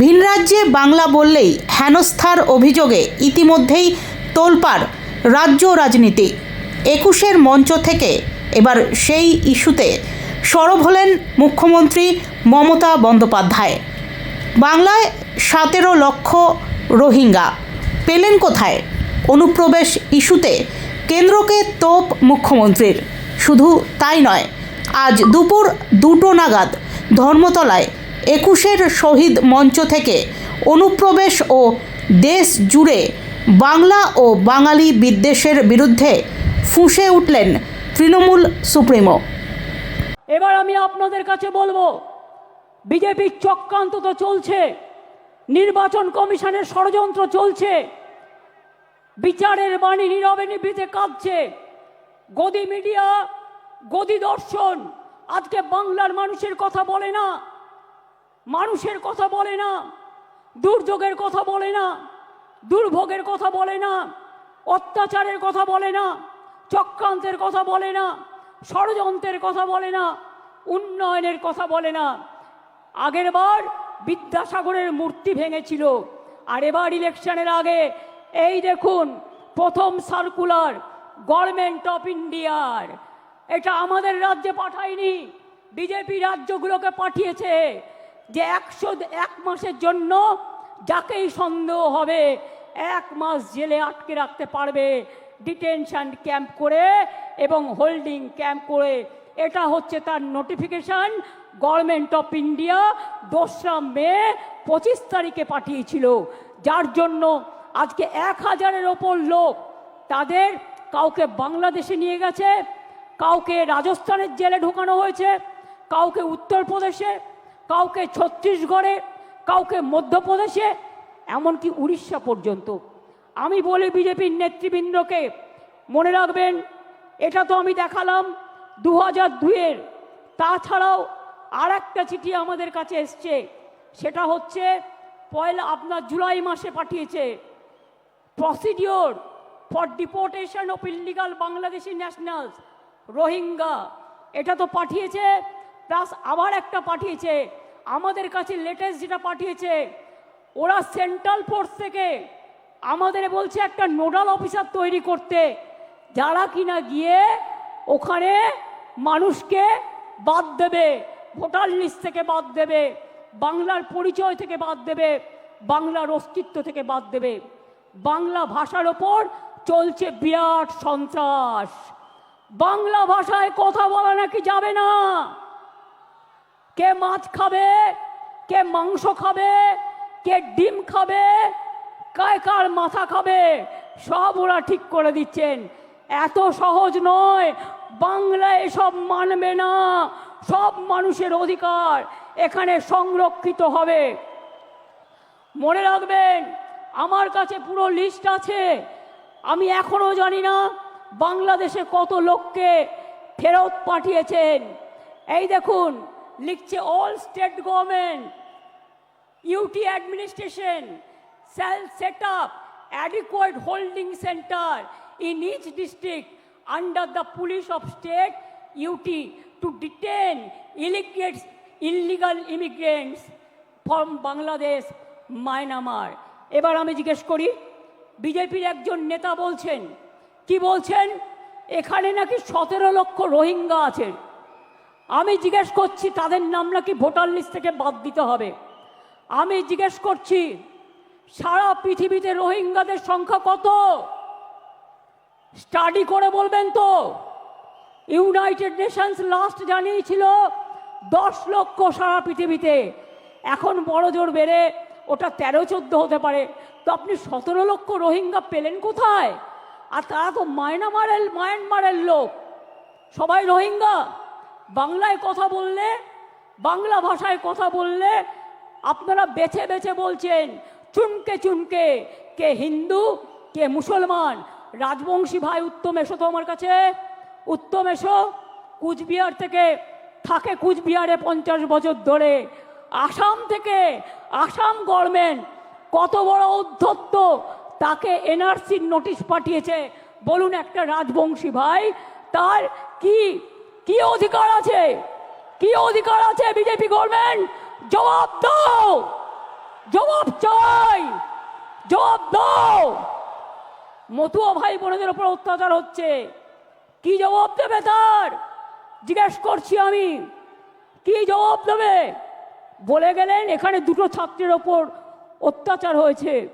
ভিন রাজ্যে বাংলা বললেই হেনস্থার অভিযোগে ইতিমধ্যেই তোলপাড় রাজ্য রাজনীতি। একুশের মঞ্চ থেকে এবার সেই ইস্যুতে সরব হলেন মুখ্যমন্ত্রী মমতা বন্দ্যোপাধ্যায়। বাংলায় সতেরো লক্ষ রোহিঙ্গা। পেলেন কোথায়? অনুপ্রবেশ ইস্যুতে কেন্দ্রকে তোপ মুখ্যমন্ত্রীর। শুধু তাই নয়, আজ দুপুর দুটো নাগাদ ধর্মতলায় একুশের শহীদ মঞ্চ থেকে অনুপ্রবেশ ও দেশ জুড়ে বাংলা ও বাঙালি বিদ্বেষের বিরুদ্ধে ফুঁসে উঠলেন তৃণমূল সুপ্রিমো। এবার আমি আপনাদের কাছে বলব বিজেপির চক্রান্ত তো চলছে, নির্বাচন কমিশনের ষড়যন্ত্র চলছে, বিচারের বাণী নীরবে নিভৃতে কাঁদছে, গদি মিডিয়া, গদি দর্শন, আজকে বাংলার মানুষের কথা বলে না। মানুষের কথা বলে না, দুর্যোগের কথা বলে না, দুর্ভোগের কথা বলে না, অত্যাচারের কথা বলে না, চক্রান্তের কথা বলে না, ষড়যন্ত্রের কথা বলে না, উন্নয়নের কথা বলে না। আগের বার বিদ্যাসাগরের মূর্তি ভেঙেছিল, আর এবার ইলেকশনের আগে, এই দেখুন, প্রথম সার্কুলার, গভর্নমেন্ট অফ ইন্ডিয়ার। এটা আমাদের রাজ্যে পাঠায়নি, বিজেপি রাজ্যগুলোকে পাঠিয়েছে। যে একশো এক মাসের জন্য যাকেই সন্দেহ হবে, এক মাস জেলে আটকে রাখতে পারবে ডিটেনশন ক্যাম্প করে এবং হোল্ডিং ক্যাম্প করে। এটা হচ্ছে তার নোটিফিকেশন গভর্নমেন্ট অফ ইন্ডিয়া দোসরা মে পঁচিশ তারিখে পাঠিয়েছিল। যার জন্য আজকে এক হাজারের ওপর লোক তাদের কাউকে বাংলাদেশে নিয়ে গেছে, কাউকে রাজস্থানের জেলে ঢোকানো হয়েছে, কাউকে উত্তরপ্রদেশে কাউকে ছত্তিশগড়ে, কাউকে মধ্যপ্রদেশে, এমনকি উড়িষ্যা পর্যন্ত। আমি বলি বিজেপির নেতৃবৃন্দকে, মনে রাখবেন, এটা তো আমি দেখালাম দু হাজার দুয়ের তাছাড়াও আর একটা চিঠি আমাদের কাছে এসছে, সেটা হচ্ছে, পয়লা আপনার জুলাই মাসে পাঠিয়েছে procedure for deportation of illegal Bangladeshi nationals Rohingya এটা তো পাঠিয়েছে প্লাস আবার একটা পাঠিয়েছে আমাদের কাছে লেটেস্ট যেটা পাঠিয়েছে, ওরা সেন্ট্রাল ফোর্স থেকে আমাদের বলছে একটা নোডাল অফিসার তৈরি করতে, যারা কিনা গিয়ে ওখানে মানুষকে বাদ দেবে, ভোটার লিস্ট থেকে বাদ দেবে, বাংলার পরিচয় থেকে বাদ দেবে, বাংলার অস্তিত্ব থেকে বাদ দেবে। বাংলা ভাষার ওপর চলছে বিরাট সন্ত্রাস। বাংলা ভাষায় কথা বলা নাকি যাবে না? কে মাছ খাবে? কে মাংস খাবে? কে ডিম খাবে? কায় কার মাথা খাবে? সব ওরা ঠিক করে দিচ্ছেন। এত সহজ নয়। বাংলা এসব মানবে না। সব মানুষের অধিকার এখানে সংরক্ষিত হবে। মনে রাখবেন, আমার কাছে পুরো লিস্ট আছে। আমি এখনও জানি না বাংলাদেশে কত লোককে ফেরত পাঠিয়েছেন। এই দেখুন লিখছে all state government UT administration shall set up adequate holding centre in each district under the police of state UT to detain illegals illegal immigrants from Bangladesh Myanmar এবার আমি জিজ্ঞেস করি, বিজেপির একজন নেতা বলছেন, কি বলছেন? এখানে নাকি সতেরো লক্ষ রোহিঙ্গা আছেন। আমি জিজ্ঞেস করছি, তাদের নাম নাকি ভোটার লিস্ট থেকে বাদ দিতে হবে? আমি জিজ্ঞেস করছি, সারা পৃথিবীতে রোহিঙ্গাদের সংখ্যা কত? স্টাডি করে বলবেন তো। ইউনাইটেড নেশনস লাস্ট জানিয়েছিল, দশ লক্ষ সারা পৃথিবীতে। এখন বড় জোর বেড়ে ওটা তেরো, চোদ্দ হতে পারে। তো আপনি সতেরো লক্ষ রোহিঙ্গা পেলেন কোথায়? আর তারা তো মায়ানমারের মায়ানমারের লোক। সবাই রোহিঙ্গা? বাংলায় কথা বললে, বাংলা ভাষায় কথা বললে আপনারা বেছে বেছে বলছেন চুনকে চুনকে কে হিন্দু, কে মুসলমান। রাজবংশী ভাই, উত্তম এসো তো আমার কাছে। উত্তম এসো, কুচবিহার থেকে, থাকে কুচবিহারে পঞ্চাশ বছর ধরে। আসাম থেকে, আসাম গভর্নমেন্ট কত বড় অধ্যত্ত তাকে এনআরসির নোটিশ পাঠিয়েছে। বলুন একটা রাজবংশী ভাই, তার কি কি অধিকার আছে? কি অধিকার আছে বিজেপি গভর্নমেন্ট জবাব দাও! জবাব চাই! জবাব দাও! মতুয়া ভাই বোনেদের উপর অত্যাচার হচ্ছে। কি জবাব দেবে তার? জিজ্ঞেস করছি আমি। কি জবাব দেবে? বলে গেলেন, এখানে দুটো ছাত্রীর ওপর অত্যাচার হয়েছে।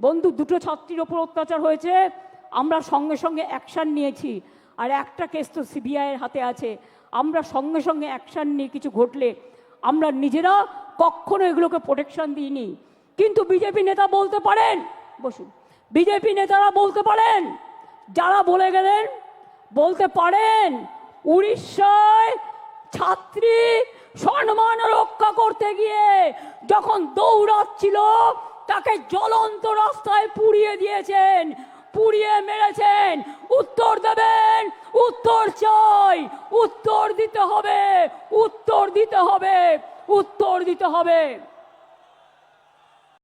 বন্ধু, দুটো ছাত্রীর ওপর অত্যাচার হয়েছে। আমরা সঙ্গে সঙ্গে অ্যাকশান নিয়েছি। আর একটা কেস তো সিবিআইয়ের হাতে আছে। আমরা সঙ্গে সঙ্গে অ্যাকশান নিয়ে কিছু ঘটলে আমরা নিজেরা কখনো এগুলোকে প্রোটেকশন দিইনি। কিন্তু বিজেপি নেতা বলতে পারেন, বসুন বিজেপি নেতারা বলতে পারেন, যারা বলে গেলেন, বলতে পারেন, উড়িষ্যায় ছাত্রী সম্মান রক্ষা করতে গিয়ে যখন দৌড়াচ্ছিল, তাকে জ্বলন্ত রাস্তায় পুড়িয়ে দিয়েছেন, পুড়িয়ে মেরেছেন। উত্তর দেবেন। উত্তর চাই। উত্তর দিতে হবে। উত্তর দিতে হবে। উত্তর দিতে হবে।